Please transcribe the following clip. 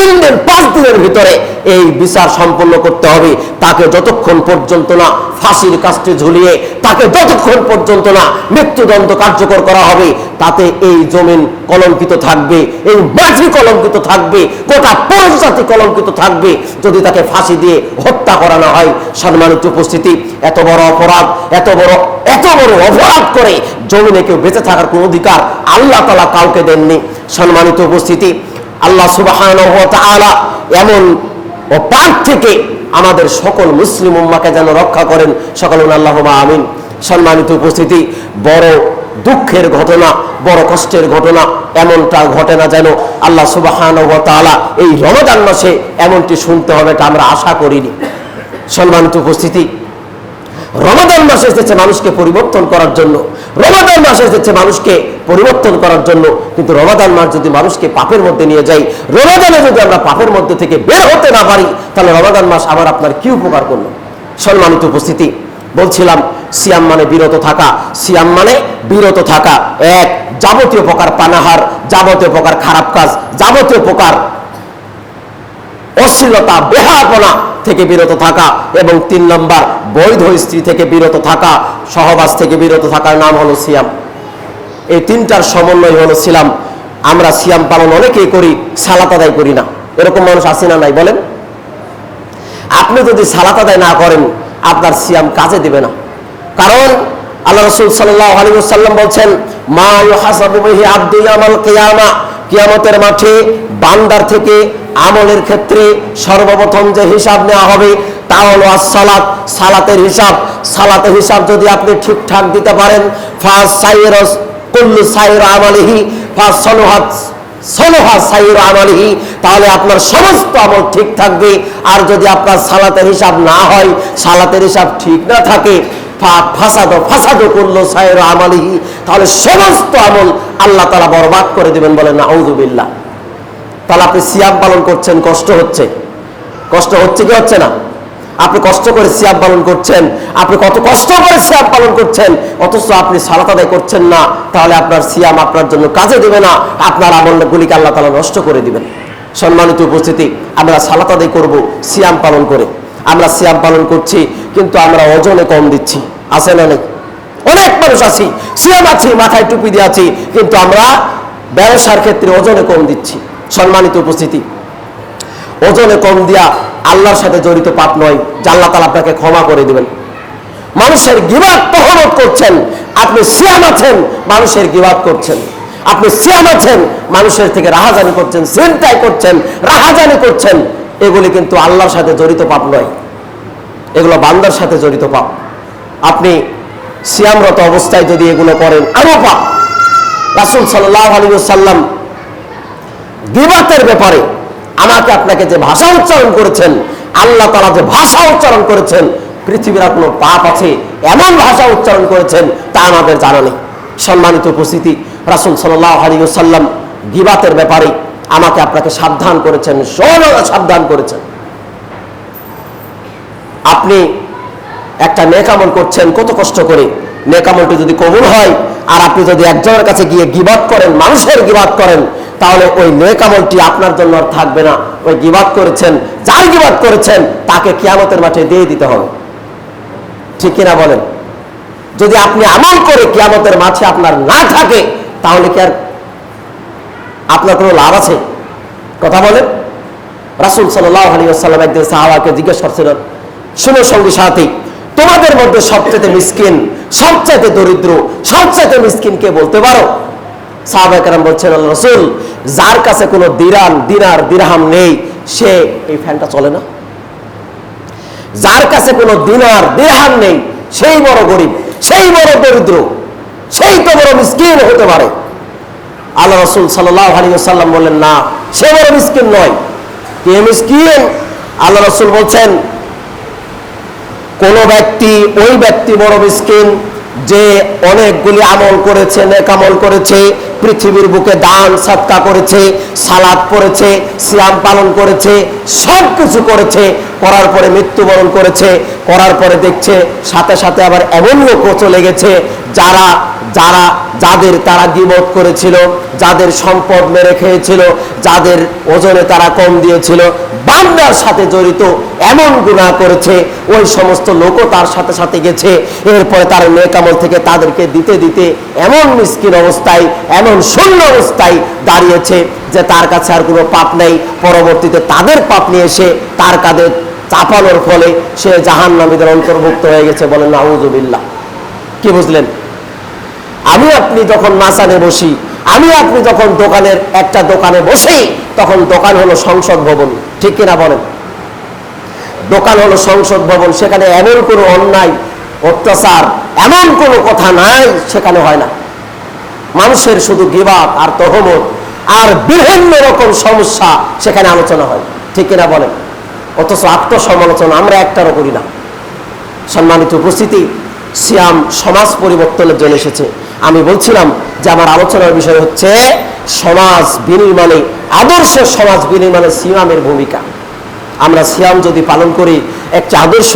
তিন দিন পাঁচ দিনের ভিতরে এই বিচার সম্পন্ন করতে হবে। তাকে যতক্ষণ পর্যন্ত না ফাঁসির কাজটি ঝুলিয়ে তাকে যতক্ষণ পর্যন্ত না মৃত্যুদণ্ড কার্যকর করা হবে, তাতে এই জমিন কলঙ্কিত থাকবে, এই মাঝি কলঙ্কিত থাকবে, গোটা পুরুষ জাতি কলঙ্কিত থাকবে। যদি তাকে ফাঁসি দিয়ে হত্যা করানো হয়, সম্মানিত উপস্থিতি, এত বড় অপরাধ, এত বড় এত বড় অপরাধ করে জমিনে কেউ বেঁচে থাকার কোনো অধিকার আল্লাহ তালা কাউকে দেননি। সম্মানিত উপস্থিতি আল্লাহ সুবাহ এমন পাপ থেকে আমাদের সকল মুসলিম উম্মাকে যেন রক্ষা করেন। সকল আল্লাহ আমিন। সম্মানিত উপস্থিতি, বড় দুঃখের ঘটনা, বড় কষ্টের ঘটনা, এমনটা ঘটে না যেন আল্লাহ সুবাহান এই রমজান মাসে এমনটি শুনতে হবে, এটা আমরা আশা করিনি। সম্মানিত উপস্থিতি রমাদান মাসে এসেছে মানুষকে পরিবর্তন করার জন্য। রমাদান মাস এসেছে মানুষকে পরিবর্তন করার জন্য। কিন্তু রমাদান মাস যদি মানুষকে পাপের মধ্যে নিয়ে যাই রমাদানে যদি আমরা পাপের মধ্যে থেকে বের হতে না পারি, তাহলে রমাদান মাস আবার আপনার কি উপকার করল? সম্মানিত উপস্থিতি, বলছিলাম, সিয়াম মানে বিরত থাকা। সিয়াম মানে বিরত থাকা। এক, যাবতীয় প্রকার পানাহার, যাবতীয় প্রকার খারাপ কাজ, যাবতীয় প্রকার অশ্লীলতা বেহাপনা থেকে বিরত থাকা এবং তিন নম্বর বৈধ স্ত্রী থেকে বিরত থাকা, সহবাস থেকে বিরত থাকার নাম হলো সিয়াম। এই তিনটার সমন্বয় হলো সিয়াম। আমরা সিয়াম পালন অনেকেই করি, সালাত আদায় করি না। এরকম মানুষ আসে না নাই, বলেন? আপনি যদি সালাত আদায় না করেন, আপনার সিয়াম কাজে দিবে না। কারণ আল্লাহ রসুল সাল্লাহ আলী সাল্লাম বলছেন, মা ইউহাসাবু বিহি আব্দু ইয়ামাল কিয়ামা কিয়ামতের মাঠে বান্দার থেকে আমলের ক্ষেত্রে সর্বপ্রথম যে হিসাব নেওয়া হবে তা হলো সালাত সালাতের হিসাব। সালাতের হিসাব যদি আপনি ঠিকঠাক দিতে পারেন ফার্স্ট সাইরস কুল্লু সাইর আমালিহি ফার্স্ট সনুহাত সলোহা সাইর আমালিহি, তাহলে আপনার সমস্ত আমল ঠিক থাকবে। আর যদি আপনার সালাতের হিসাব না হয়, সালাতের হিসাব ঠিক না থাকে তাহলে সমস্ত আমল আল্লাহ তারা বরবাদ করে দেবেন বলেন না আউজুবিল্লাহ তাহলে আপনি সিয়াম পালন করছেন, কষ্ট হচ্ছে। কষ্ট হচ্ছে কি হচ্ছে না? আপনি কষ্ট করে সিয়াম পালন করছেন, আপনি কত কষ্ট করে সিয়াম পালন করছেন, অথচ আপনি সালাত করছেন না, তাহলে আপনার সিয়াম আপনার জন্য কাজে দেবে না, আপনার আমলগুলিকে আল্লাহ তালা নষ্ট করে দিবেন। সম্মানিত উপস্থিতি, আমরা সালাত আদায় করব, সিয়াম পালন করে। আমরা সিয়াম পালন করছি, কিন্তু আমরা ওজনে কম দিচ্ছি। আছে অনেক? অনেক মানুষ আছি, সিয়াম আছি, মাথায় টুপি দিয়ে আছি, কিন্তু আমরা ব্যবসার ক্ষেত্রে ওজনে কম দিচ্ছি। সম্মানিত উপস্থিতি, ওজনে কম দিয়া আল্লাহর সাথে জড়িত পাপ নয় আল্লাহ তালা আপনাকে ক্ষমা করে দিবেন। মানুষের গিবাদ তহরত করছেন, আপনি সিয়াম আছেন, মানুষের গিবাদ করছেন। আপনি সিয়াম আছেন, মানুষের থেকে রাহাজানি করছেন চিন্তাই করছেন, রাহাজানি করছেন। এগুলি কিন্তু আল্লাহর সাথে জড়িত পাপ নয়। এগুলো বান্দার সাথে জড়িত পাপ। আপনি সিয়ামরত অবস্থায় যদি এগুলো করেন, আরও পাপ। রাসুল সাল্লাহ সাল্লাম গিবাতের ব্যাপারে আমাকে আপনাকে যে ভাষা উচ্চারণ করেছেন, আল্লাহ তালা যে ভাষা উচ্চারণ করেছেন, পৃথিবীর কোনো পাপ আছে এমন ভাষা উচ্চারণ করেছেন, তা আমাদের জানা নেই। সম্মানিত উপস্থিতি, রাসুল সাল্লাহ আলী সাল্লাম গিবাতের ব্যাপারে আমাকে আপনাকে সাবধান করেছেন সব সাবধান করেছেন। আপনি একটা নেকামল করছেন, কত কষ্ট করে। নেকামলটি যদি কবুল হয়, আর আপনি যদি একজনের কাছে গিয়ে গিবাদ করেন, মানুষের গিবাদ করেন, তাহলে ওই নেকামলটি আপনার জন্য আর থাকবে না। ওই গিবাদ করেছেন, যার গিবাদ করেছেন, তাকে কিয়ামতের মাঠে দিয়ে দিতে হবে। ঠিক কিনা বলেন? যদি আপনি আমল করে কিয়ামতের মাঠে আপনার না থাকে, তাহলে কি আর আপনার কোনো লাভ আছে? কথা বলেন। রাসুল সাল্লাহ আলী একদিন সাহাবাকে জিজ্ঞেস করছিলেন শুনো সঙ্গী সাথী, তোমাদের মধ্যে সবচেয়ে মিসকিন, সবচাইতে দরিদ্র, সবচাইতে মিসকিন কে বলতে পারো? সাহাবাহাম বলছেন আল্লাহ রসুল, যার কাছে কোনো দিরান, দিনার, দিরহাম নেই, সে এই ফ্যানটা চলে না। যার কাছে কোনো দিনার, দিরহাম নেই, সেই বড় গরিব, সেই বড় দরিদ্র, সেই তো বড় মিসকিন হতে পারে। আল্লাহ রসুল সাল্লাম বললেন, না, সে বড় মিসকিন নয়। কে মিসকিন? আল্লাহ রসুল বলছেন, কোন ব্যক্তি, ওই ব্যক্তি বড় মিসকিন যে অনেকগুলি আমল করেছে নেকামল করেছে, পৃথিবীর বুকে দান সৎকা করেছে, সালাদ করেছে, সিয়াম পালন করেছে সব কিছু করেছে, করার পরে মৃত্যুবরণ করেছে, করার পরে দেখছে সাথে সাথে আবার এমন লোকও চলে গেছে যারা যারা, যাদের তারা গিবত করেছিল, যাদের সম্পদ মেরে খেয়েছিল, যাদের ওজনে তারা কম দিয়েছিল বান্দার সাথে জড়িত এমন গুণা করেছে, ওই সমস্ত লোকও তার সাথে সাথে গেছে। এরপরে তার নেকামল থেকে তাদেরকে দিতে দিতে এমন মিসকিন অবস্থায়, এমন শূন্য অবস্থায় দাঁড়িয়েছে যে তার কাছে আর কোনো পাপ নেই। পরবর্তীতে তাদের পাপ নিয়ে এসে তার কাঁধে চাপানোর ফলে সে জাহান নামীদের অন্তর্ভুক্ত হয়ে গেছে বলেন নাউজুবিল্লাহ। কি বুঝলেন? আমি আপনি যখন মাসানে বসি আমি আপনি যখন দোকানের একটা দোকানে বসি তখন দোকান হলো সংসদ ভবন, ঠিক কিনা বলেন? দোকান হলো সংসদ ভবন, সেখানে এমন কোনো অন্যায়, অত্যাচার, এমন কোনো কথা নাই, সেখানে হয় না। মানুষের শুধু গিবাদ আর তহমত আর বিভিন্ন রকম সমস্যা সেখানে আলোচনা হয়, ঠিক কিনা বলেন? অথচ আত্মসমালোচনা আমরা একটারও করি না। সম্মানিত উপস্থিতি, সিয়াম সমাজ পরিবর্তনের জন্য এসেছে। আমি বলছিলাম যে আমার আলোচনার বিষয় হচ্ছে সমাজ বিনির্মাণে, আদর্শ সমাজ বিনির্মাণে সিয়ামের ভূমিকা। আমরা সিয়াম যদি পালন করি, একটা আদর্শ